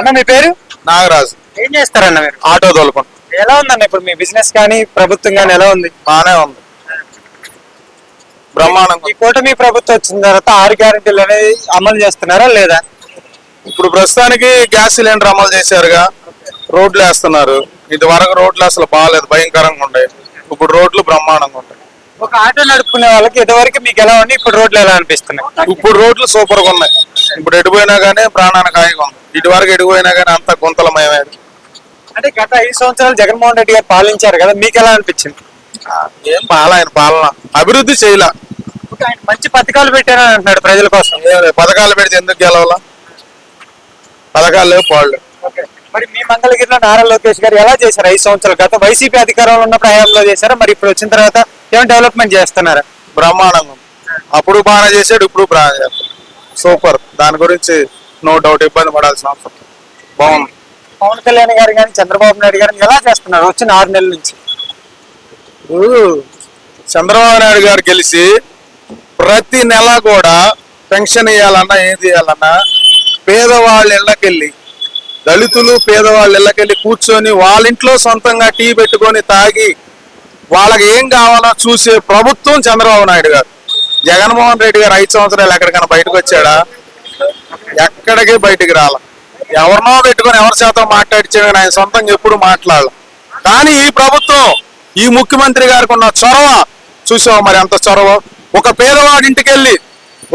అన్న మీ పేరు? నాగరాజు. ఏం చేస్తారన్న మీరు? ఆటో తోలుకుంటా ఎలా ఉందన్న ఇప్పుడు మీ బిజినెస్ కానీ ప్రభుత్వం కానీ ఎలా ఉంది? బానే ఉంది. బ్రహ్మాండంగా ఈ కూటమి ప్రభుత్వం వచ్చిన తర్వాత ఆరు గ్యారెంటీలు అనేది అమలు చేస్తున్నారా లేదా? ఇప్పుడు ప్రస్తుతానికి గ్యాస్ సిలిండర్ అమలు చేశారుగా. రోడ్లు వేస్తున్నారు. ఇది వరకు రోడ్లు అసలు బాగాలేదు భయంకరంగా ఉండే. ఇప్పుడు రోడ్లు బ్రహ్మాండంగా ఉంటాయి ఒక ఆటో నడుపుకునే వాళ్ళకి ఇదివరకు మీకు ఎలా ఉంది? ఇప్పుడు రోడ్లు ఎలా అనిపిస్తున్నాయి? ఇప్పుడు రోడ్లు సూపర్గా ఉన్నాయి. ఇప్పుడు ఎడిపోయినా గానీ ప్రాణానికి హాయిగా ఉంది. ఇటు వరకు ఎడిపోయినా గానీ అంత గుంతలమయమేది అంటే గత ఐదు సంవత్సరాలు జగన్మోహన్ రెడ్డి గారు పాలించారు కదా మీకు ఎలా అనిపించింది? ఏం పాల ఆయన పాలన. అభివృద్ధి చేయలే. ఆయన మంచి పథకాలు పెట్టారని అంటున్నాడు ప్రజల కోసం. పథకాలు పెడితే ఎందుకు గెలవాలా? పథకాలు లేవు పాళ్ళు మరి మీ మంగళగిరిలో నారా లోకేష్ గారు ఎలా చేశారు ఐదు సంవత్సరాలు? గత వైసీపీ అధికారంలో ఉన్నప్పుడు హయాంలో చేశారా? మరి ఇప్పుడు వచ్చిన తర్వాత ఏమైనా డెవలప్మెంట్ చేస్తున్నారా? బ్రహ్మాండంగా. అప్పుడు బాగా చేసాడు ఇప్పుడు బాగా చేస్తాడు సూపర్. దాని గురించి నో డౌట్ ఇబ్బంది పడాల్సిన అవసరం. బాగుంది. పవన్ కళ్యాణ్ గారు కానీ చంద్రబాబు నాయుడు గారిని ఎలా చేస్తున్నారు వచ్చిన ఆరు నెలల నుంచి? చంద్రబాబు నాయుడు గారు గెలిచి ప్రతి నెల కూడా పెన్షన్ ఇవ్వాలన్నా ఏది ఇవ్వాలన్నా పేదవాళ్ళ ఇళ్ళకెళ్ళి దళితులు పేదవాళ్ళ ఇళ్ళకెళ్ళి కూర్చొని వాళ్ళ ఇంట్లో సొంతంగా టీ పెట్టుకొని తాగి వాళ్ళకి ఏం కావాలో చూసే ప్రభుత్వం చంద్రబాబు నాయుడు గారు. జగన్మోహన్ రెడ్డి గారు ఐదు సంవత్సరాలు ఎక్కడికైనా బయటకు వచ్చాడా? ఎక్కడికి బయటికి రాల. ఎవరినో పెట్టుకొని ఎవరి చేత మాట్లాడిచ్చాడు ఆయన సొంతంగా ఎప్పుడు మాట్లాడాలి. కానీ ఈ ప్రభుత్వం ఈ ముఖ్యమంత్రి గారికి ఉన్న చొరవ చూసావు మరి ఎంత చొరవ? ఒక పేదవాడింటికి వెళ్ళి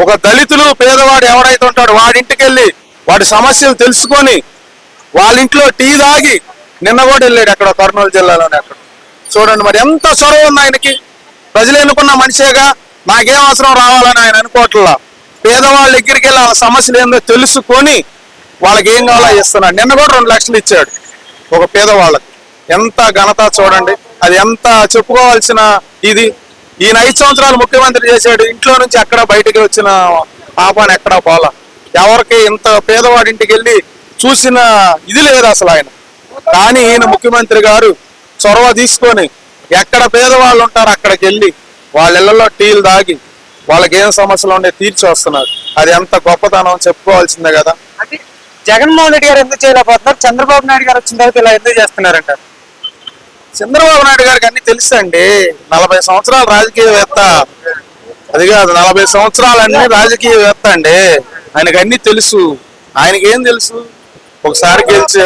ఒక దళితులు పేదవాడు ఎవడైతే ఉంటాడో వాడింటికి వెళ్ళి వాడి సమస్యలు తెలుసుకొని వాళ్ళ ఇంట్లో టీ తాగి నిన్న కూడా వెళ్ళాడు అక్కడ కర్నూలు జిల్లాలోనే అక్కడ. చూడండి మరి ఎంత చొరవ ఉంది ఆయనకి. ప్రజలు ఎన్నుకున్న మనిషేగా నాకేం అవసరం రావాలని ఆయన అనుకోవట్లా. పేదవాళ్ళ దగ్గరికి వెళ్ళి వాళ్ళ సమస్యలు ఏందో తెలుసుకొని వాళ్ళకి ఏం కావాలో ఇస్తున్నాడు. నిన్న కూడా రెండు లక్షలు ఇచ్చాడు ఒక పేదవాళ్ళకి. ఎంత ఘనత చూడండి. అది ఎంత చెప్పుకోవాల్సిన ఇది. ఈయన ఐదు సంవత్సరాలు ముఖ్యమంత్రి చేశాడు. ఇంట్లో నుంచి ఎక్కడ బయటికి వచ్చిన పాపాన్ని ఎక్కడ పోలా. ఎవరికి ఇంత పేదవాడింటికి వెళ్ళి చూసిన ఇది లేదు అసలు ఆయన. కానీ ఈయన ముఖ్యమంత్రి గారు చొరవ తీసుకొని ఎక్కడ పేదవాళ్ళు ఉంటారు అక్కడికి వెళ్ళి వాళ్ళ ఇళ్ళలో టీలు తాగి వాళ్ళకి ఏం సమస్యలు ఉండే తీర్చి వస్తున్నారు. అది ఎంత గొప్పతనం చెప్పుకోవాల్సిందే కదా. జగన్మోహన్ రెడ్డి గారు ఎందుకు చేయలేకపోతున్నారు? చంద్రబాబు నాయుడు గారు వచ్చిన తర్వాత ఇలా ఎందుకు చేస్తున్నారంట? చంద్రబాబు నాయుడు గారికి అన్ని తెలుసండి. నలభై సంవత్సరాలు రాజకీయవేత్త. అది కాదు నలభై సంవత్సరాలన్నీ రాజకీయవేత్త అండి. ఆయనకి అన్ని తెలుసు. ఆయనకి ఏం తెలుసు? ఒకసారి గెలిచాడు.